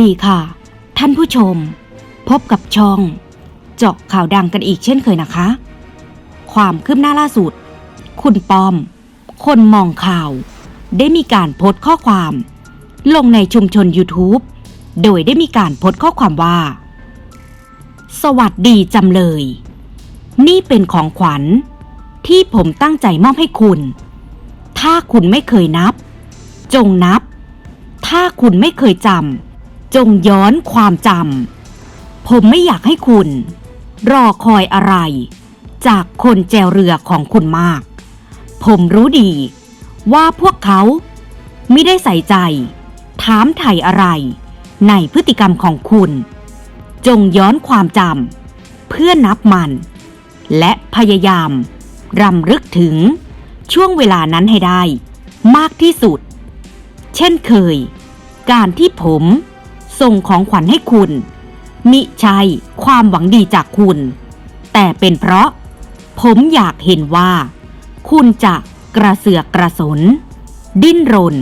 ดีค่ะ ท่านผู้ชม พบกับช่อง เจาะข่าวดังกันอีกเช่นเคยนะคะ ความคืบหน้าล่าสุด คุณปอม คนมองข่าว ได้มีการโพสต์ข้อความ ลงในชุมชน YouTube โดยได้มีการโพสต์ข้อความว่า สวัสดีจำเลย นี่เป็นของขวัญ ที่ผมตั้งใจมอบให้คุณ ถ้าคุณไม่เคยนับ จงนับ ถ้าคุณไม่เคยจำ จงย้อนความจำ ผมไม่อยากให้คุณ รอคอยอะไร จากคนแจวเรือของคุณมาก ผมรู้ดี ว่าพวกเขาไม่ได้ใส่ใจ ถามไถ่อะไร ในพฤติกรรมของคุณ จงย้อนความจำ เพื่อนับมัน และพยายามรำลึกถึงช่วงเวลานั้นให้ได้ มากที่สุด เช่นเคย การที่ผม ส่งของขวัญให้คุณ มิใช่ความหวังดีจากคุณ แต่เป็นเพราะ ผมอยากเห็นว่า คุณจะกระเสือกกระสน ดิ้นรน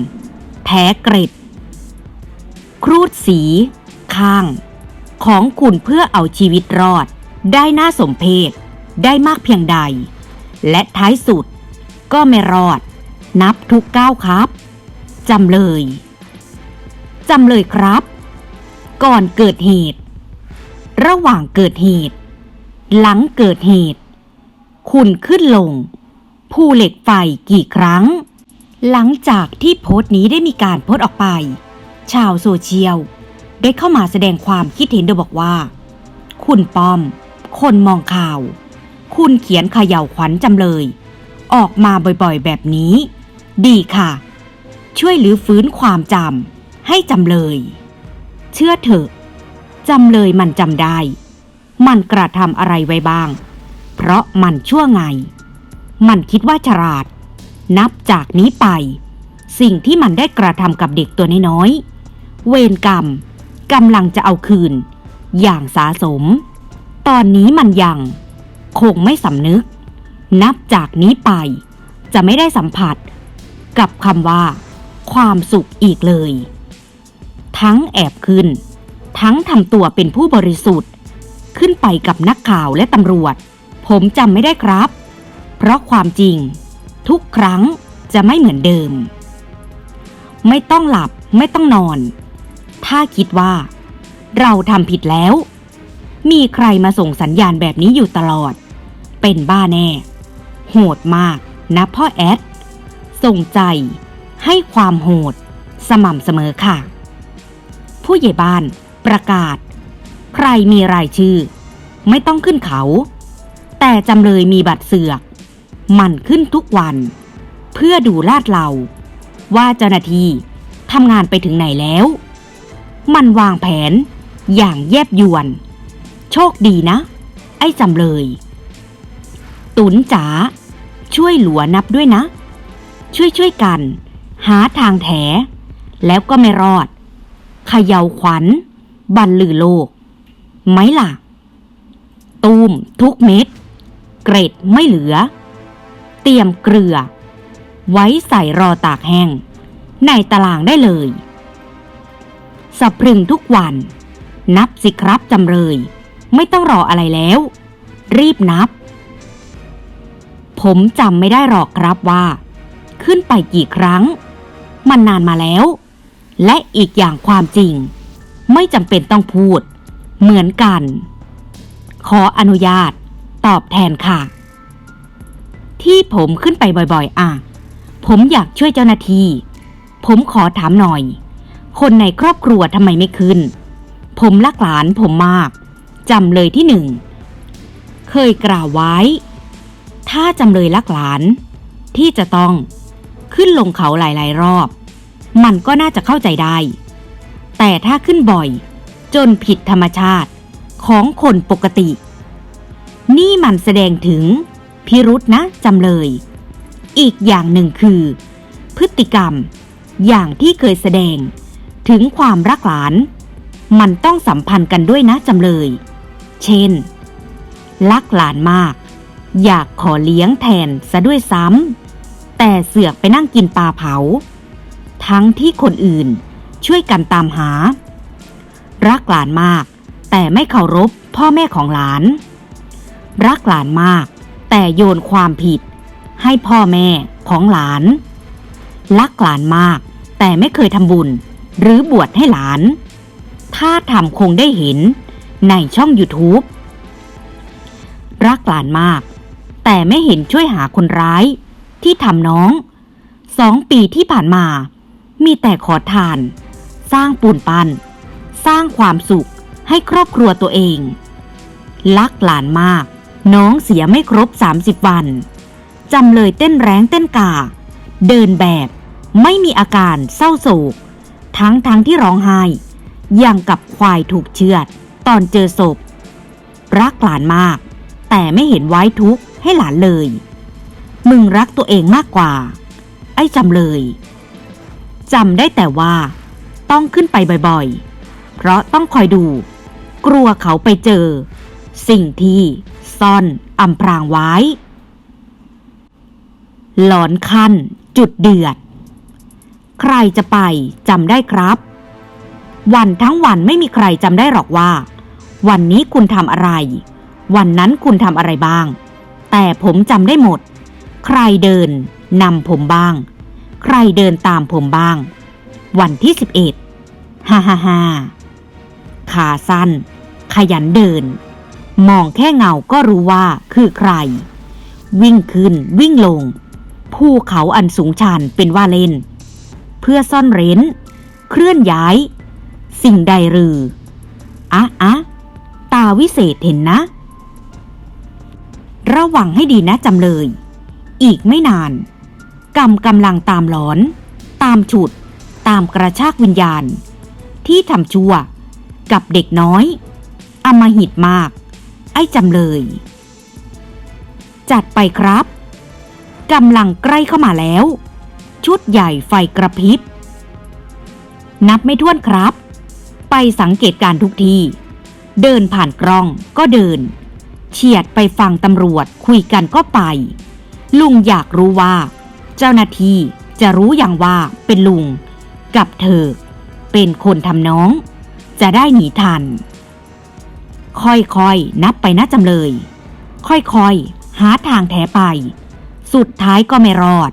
แท้เกร็ด ครูดสี ข้าง ของคุณเพื่อเอาชีวิตรอด ได้น่าสมเพชได้มากเพียงใด และท้ายสุดก็ไม่รอด นับทุกก้าวครับ จำเลย จำเลยครับ ก่อนเกิดเหตุ ระหว่างเกิดเหตุ หลังเกิดเหตุ คุณขึ้นลง ภูเหล็กไฟกี่ครั้ง หลังจากที่โพสต์นี้ได้มีการโพสต์ออกไป ชาวโซเชียล ได้เข้ามาแสดงความคิดเห็นโดยบอกว่า คุณปอม คนมองข่าว คุณเขียนขย่าวขวัญจำเลย ออกมาบ่อยๆ แบบนี้ ดีค่ะ ช่วยหรือฟื้นความจำให้จำเลย เชื่อเถอะจำเลยมันจำได้ มันกระทำอะไรไว้บ้าง เพราะมันชั่วไง มันคิดว่าฉลาด นับจากนี้ไป สิ่งที่มันได้กระทำกับเด็กตัวน้อยๆเวรกรรมกำลังจะเอาคืน อย่างสาสม ตอนนี้มันยัง คงไม่สำนึก นับจากนี้ไป จะไม่ได้สัมผัส กับคำว่า ความสุขอีกเลย ทั้งแอบขึ้น ทั้งทำตัวเป็นผู้บริสุทธิ์ ขึ้นไปกับนักข่าวและตำรวจ ผมจำไม่ได้ครับ เพราะความจริง ทุกครั้งจะไม่เหมือนเดิม ไม่ต้องหลับไม่ต้องนอน ถ้าคิดว่า เราทำผิดแล้ว มีใครมาส่งสัญญาณแบบนี้อยู่ตลอด เป็นบ้าแน่ โหดมากนะพ่อแอดส่งใจให้ความโหด สม่ำเสมอค่ะ ผู้ใหญ่บ้าน ประกาศ ใครมีรายชื่อ ไม่ต้องขึ้นเขา แต่จำเลยมีบัตรเสือก มันขึ้นทุกวัน เพื่อดูลาดเราว่าเจ้าหน้าที่ทำงานไปถึงไหนแล้ว มันวางแผนอย่างแยบยวน โชคดีนะ ไอ้จำเลย ตุนจ๋าช่วยหลัวนับด้วยนะ ช่วยช่วยกัน หาทางแถแล้วก็ไม่รอด เขย่าขวัญ บันลือโลก ไหมล่ะ ตูมทุกเม็ด เกรดไม่เหลือ เตรียมเกลือ ไว้ใส่รอตากแห้ง ในตารางได้เลยสะพรึงทุกวัน นับสิครับจำเลย ไม่ต้องรออะไรแล้ว รีบนับ ผมจำไม่ได้หรอกครับว่า ขึ้นไปกี่ครั้ง มันนานมาแล้ว และอีกอย่างความจริง ไม่จำเป็นต้องพูด เหมือนกัน ขออนุญาต ตอบแทนค่ะ ที่ผมขึ้นไปบ่อยๆ อะ ผมอยากช่วยเจ้าหน้าที่ ผมขอถามหน่อย คนในครอบครัวทำไมไม่ขึ้น ผมรักหลานผมมากจำเลยที่หนึ่ง เคยกล่าวไว้ ถ้าจำเลยรักหลาน ที่จะต้องขึ้นลงเขาหลาย ๆ รอบ มันก็น่าจะเข้าใจได้ แต่ถ้าขึ้นบ่อย จนผิดธรรมชาติของคนปกติ นี่มันแสดงถึง พิรุษนะจำเลย อีกอย่างหนึ่งคือ พฤติกรรม อย่างที่เคยแสดง ถึงความรักหลาน มันต้องสัมพันธ์กันด้วยนะจำเลย เช่น รักหลานมาก อยากขอเลี้ยงแทนซะด้วยซ้ำแต่เสือกไปนั่งกินปลาเผา ทั้งที่คนอื่นช่วยกันตามหา รักหลานมาก แต่ไม่เคารพพ่อแม่ของหลาน รักหลานมาก แต่โยนความผิด ให้พ่อแม่ของหลาน รักหลานมาก แต่ไม่เคยทำบุญ หรือบวชให้หลาน ถ้าทำคงได้เห็นในช่อง YouTube รักหลานมาก แต่ไม่เห็นช่วยหาคนร้าย ที่ทำน้องสองปีที่ผ่านมา มีแต่ขอทาน สร้างปูนปัน สร้างความสุขให้ครอบครัวตัวเองรักหลานมาก น้องเสียไม่ครบ 30 วัน จำเลยเต้นแรงเต้นกา เดินแบบไม่มีอาการเศร้าโศก ทั้งทั้งที่ร้องไห้อย่างกับควายถูกเชือด ตอนเจอศพ รักหลานมาก แต่ไม่เห็นไว้ทุกข์ให้หลานเลย มึงรักตัวเองมากกว่า ไอ้จำเลย จำได้แต่ว่า ต้องขึ้นไปบ่อยๆ เพราะต้องคอยดู กลัวเขาไปเจอ สิ่งที่ซ่อนอำพรางไว้ หลอนขั้นจุดเดือด ใครจะไปจำได้ครับ วันทั้งวันไม่มีใครจำได้หรอกว่า วันนี้คุณทำอะไร วันนั้นคุณทำอะไรบ้าง แต่ผมจำได้หมด ใครเดินนำผมบ้าง ใครเดินตามผมบ้าง วันที่สิบเอ็ดฮ่าฮ่าฮ่าขาสั้น ขยันเดิน มองแค่เงาก็รู้ว่าคือใคร วิ่งขึ้นวิ่งลง ภูเขาอันสูงชันเป็นว่าเล่น เพื่อซ่อนเร้น เคลื่อนย้าย สิ่งใดหรืออะอะตาวิเศษเห็นนะ ระวังให้ดีนะจำเลย อีกไม่นาน กรรมกำลังตามหลอน ตามฉุด ตามกระชากวิญญาณ ที่ทำชั่ว กับเด็กน้อยอำมหิตมาก ไอ้จำเลย จัดไปครับกำลังใกล้เข้ามาแล้ว ชุดใหญ่ไฟกระพริบ นับไม่ถ้วนครับ ไปสังเกตการทุกที เดินผ่านกล้องก็เดิน เฉียดไปฟังตำรวจคุยกันก็ไป ลุงอยากรู้ว่า เจ้าหน้าที่จะรู้อย่างว่าเป็นลุง กับเธอ เป็นคนทำน้อง จะได้หนีทัน ค่อยๆ นับไปนะจำเลย ค่อยๆ หาทางแถไป สุดท้ายก็ไม่รอด